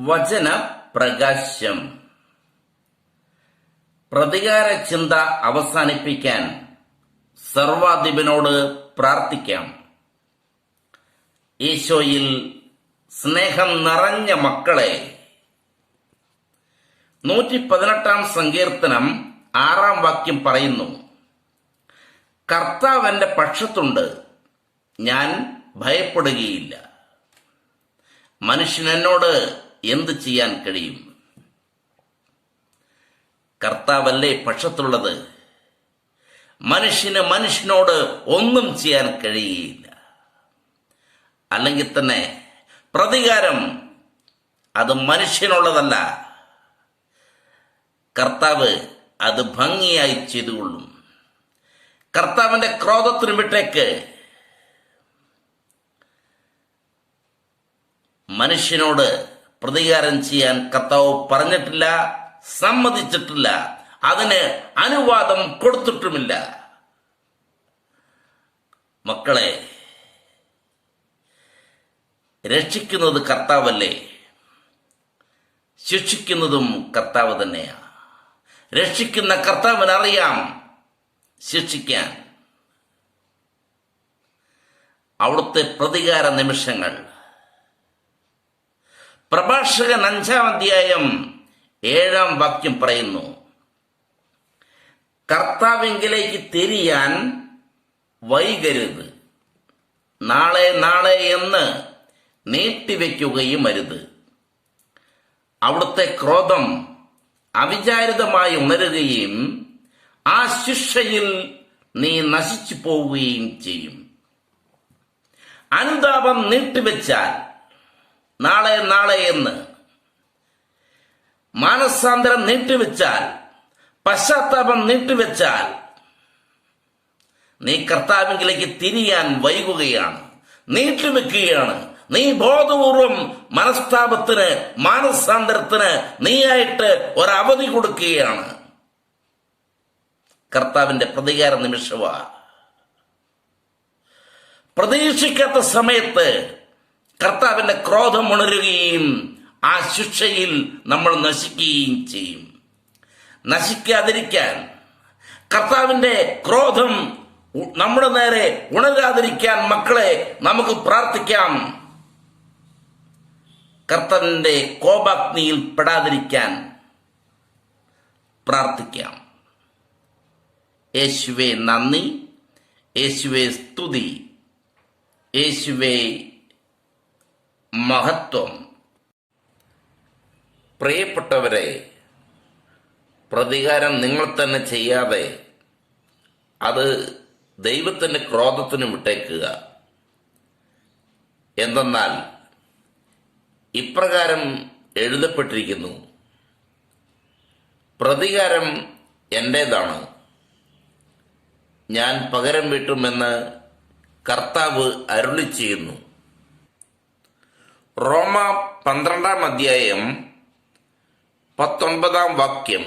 വചന പ്രകാശ്യം. പ്രതികാര ചിന്ത അവസാനിപ്പിക്കാൻ സർവാധിപനോട് പ്രാർത്ഥിക്കാം. ഈശോയിൽ സ്നേഹം നിറഞ്ഞ മക്കളെ നൂറ്റി പതിനെട്ടാം സങ്കീർത്തനം ആറാം വാക്യം പറയുന്നു കർത്താവ് എന്റെ പക്ഷത്തുണ്ട് ഞാൻ ഭയപ്പെടുകയില്ല. മനുഷ്യൻ എന്നോട് എന്ത് ചെയ്യാൻ കഴിയും? കർത്താവല്ലേ പക്ഷത്തുള്ളത്? മനുഷ്യന് മനുഷ്യനോട് ഒന്നും ചെയ്യാൻ കഴിയില്ല. അല്ലെങ്കിൽ തന്നെ പ്രതികാരം അത് മനുഷ്യനുള്ളതല്ല. കർത്താവ് അത് ഭംഗിയായി ചെയ്തുകൊള്ളും. കർത്താവിന്റെ ക്രോധത്തിനു വിട്ടേക്ക്. മനുഷ്യനോട് പ്രതികാരം ചെയ്യാൻ കർത്താവ് പറഞ്ഞിട്ടില്ല സമ്മതിച്ചിട്ടില്ല അതിന് അനുവാദം കൊടുത്തിട്ടുമില്ല. മക്കളെ രക്ഷിക്കുന്നത് കർത്താവല്ലേ? ശിക്ഷിക്കുന്നതും കർത്താവ് തന്നെയാ. രക്ഷിക്കുന്ന കർത്താവിനറിയാം ശിക്ഷിക്കാൻ. അവിടുത്തെ പ്രതികാര നിമിഷങ്ങൾ പ്രഭാഷകൻ അഞ്ചാം അധ്യായം ഏഴാം വാക്യം പറയുന്നു. കർത്താവിങ്കിലേക്ക് തിരിയാൻ വൈകരുത്. നാളെ നാളെ എന്ന് നീട്ടിവെക്കുകയും അരുത് അവിടുത്തെ ക്രോധം അവിചാരിതമായി ഉണരുകയും ആ ശിക്ഷയിൽ നീ നശിച്ചു പോവുകയും ചെയ്യും. അനുതാപം നീട്ടിവെച്ചാൽ നാളെ നാളെ എന്ന്. മാനസാന്തരം നീട്ടിവെച്ചാൽ പശ്ചാത്താപം നീട്ടിവെച്ചാൽ നീ കർത്താവിങ്കിലേക്ക് തിരിയാൻ വൈകുകയാണ്. നീട്ടിവെക്കുകയാണ്. നീ ബോധപൂർവം മനസ്താപത്തിന് മാനസാന്തരത്തിന് നീയായിട്ട് ഒരവധി കൊടുക്കുകയാണ്. കർത്താവിന്റെ പ്രതികാര നിമിഷമാണ് പ്രതീക്ഷിക്കാത്ത സമയത്ത് കർത്താവിന്റെ ക്രോധം ഉണരുകയും ആ ശിക്ഷയിൽ നമ്മൾ നശിക്കുകയും ചെയ്യും. നശിക്കാതിരിക്കാൻ കർത്താവിന്റെ ക്രോധം നമ്മുടെ നേരെ ഉണരാതിരിക്കാൻ മക്കളെ നമുക്ക് പ്രാർത്ഥിക്കാം. കർത്താവിന്റെ കോപാഗ്നിയിൽ പെടാതിരിക്കാൻ പ്രാർത്ഥിക്കാം. യേശുവെ നന്ദി യേശുവെ സ്തുതി യേശുവെ മഹത്വം. പ്രിയപ്പെട്ടവരെ പ്രതികാരം നിങ്ങൾ തന്നെ ചെയ്യാതെ അത് ദൈവത്തിന്റെ ക്രോധത്തിന് വിട്ടേക്കുക. എന്തെന്നാൽ ഇപ്രകാരം എഴുതപ്പെട്ടിരിക്കുന്നു. പ്രതികാരം എന്റേതാണ്? ഞാൻ പകരം വീട്ടുമെന്ന് കർത്താവ് അരുളി ചെയ്യുന്നു റോമ പന്ത്രണ്ടാം അധ്യായം പത്തൊൻപതാം വാക്യം.